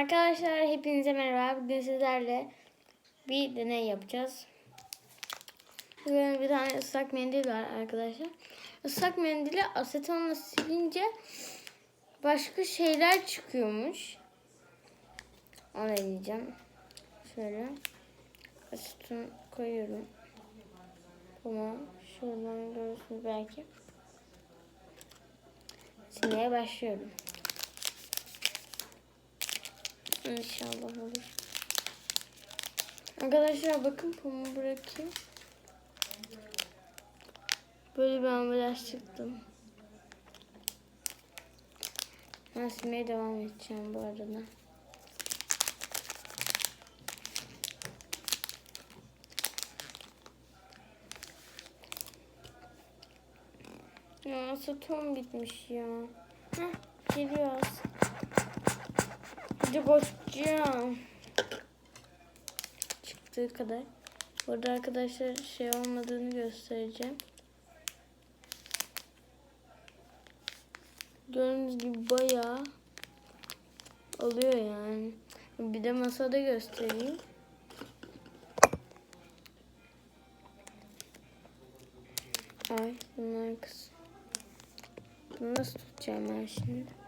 Arkadaşlar hepinize merhaba. Bugün sizlerle bir deney yapacağız. Bugün bir tane ıslak mendil var arkadaşlar. Islak mendili asetonla silince başka şeyler çıkıyormuş. Onu deneyeceğim. Şöyle aseton koyuyorum. Ama şuradan görürsünüz belki. Silmeye başlıyorum. İnşallah olur. Arkadaşlar bakın pamuğu bırakayım. Böyle bir ambalaj çıktım. Ben silmeye devam edeceğim bu arada. Ya saton bitmiş ya. Heh, geliyoruz. Hadi koşacağım. Çıktığı kadar. Burada arkadaşlar şey olmadığını göstereceğim. Gördüğünüz gibi bayağı oluyor yani. Bir de masada göstereyim. Ay bunlar kız. Bunu nasıl tutacağım ben şimdi?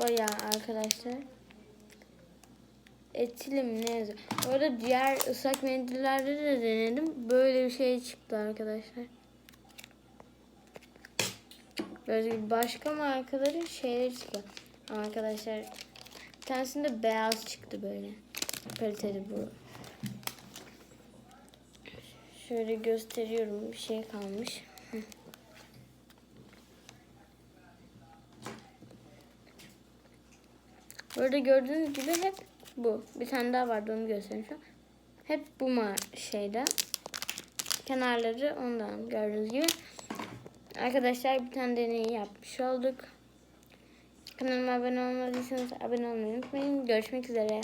Bayağı arkadaşlar. Etilim ne yazıyor? Orada diğer ıslak mendillerde de denedim. Böyle bir şey çıktı arkadaşlar. Böyle başka markaların şeyleri çıktı. Arkadaşlar bir tanesinde beyaz çıktı böyle. Kaliteli bu. Şöyle gösteriyorum. Bir şey kalmış. Burada gördüğünüz gibi hep bu. Bir tane daha vardı onu an. Hep bu şeyde. Kenarları ondan gördüğünüz gibi. Arkadaşlar bir tane deney yapmış olduk. Kanalıma abone olmadıysanız abone olmayı unutmayın. Görüşmek üzere.